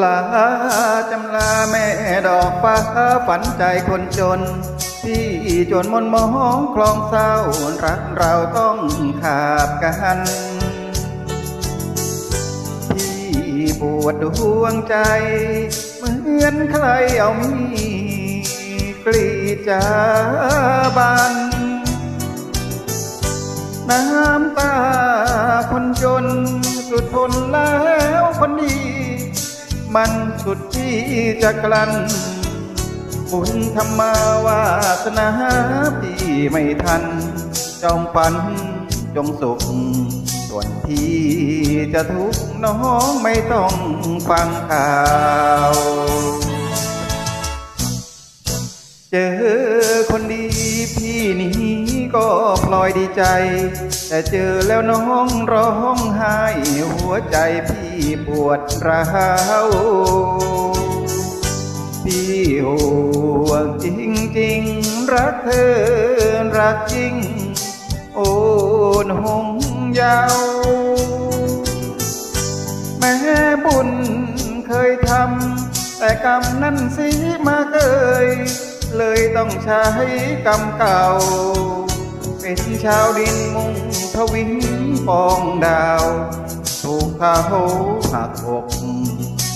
ลาจำลาแม่ดอกฟ้าฝันใจคนจน ที่จนมนมองคลองเศร้ารักเราต้องขาดกันที่ปวดดวงใจ เหมือนใครเอามีกรีจาบัน น้ำตาคนจนสุดทนล้วคน มันสุดที่จะกลั้นบุญธรรมาวาสนาพี่ไม่ทัน จอมฝันจงสุข ส่วนที่จะทุกข์น้องไม่ต้องฟังข่าว เจอคนดีพี่นี้ ก็พลอยดีใจ แต่เจอแล้วน้องร้องไห้หัวใจพี่ปวดร้าวพี่ห่วงจริงๆรักเธอรักจริง โอ้นหงยาวแม้บุญเคยทำแต่กรรมนั้นสิมาเกยเลยต้องใช้กรรมเก่า็นชาวดินมุงทวินปองดาว ถูกเขาหักอก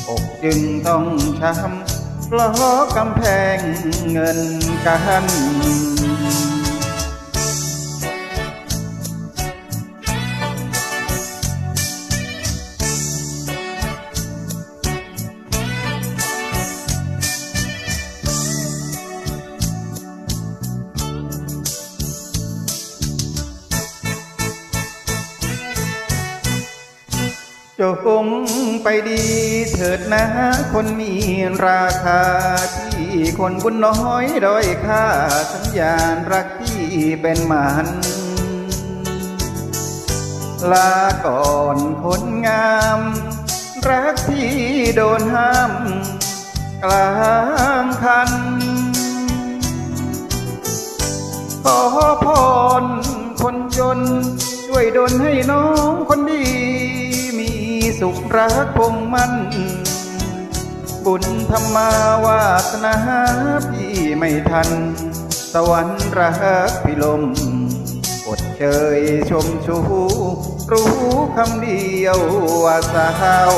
อกจึงต้องช้ำเพราะกำแพงเงินกัน จงไปดีเถิดนะคนมีราคาที่คนบุญน้อยด้อยค่าสัญญาณรักที่เป็นมันลาก่อนคนงาม รักที่โดนห้าม กลางคัน ขอพรคนจน ช่วยดลให้น้องคนดี สุขรักคงมันบุญธรรมาวาสนาพี่ไม่ทัน สวรรค์รักพิลมอดเชยชมชู รู้คำเดียวว่าสาว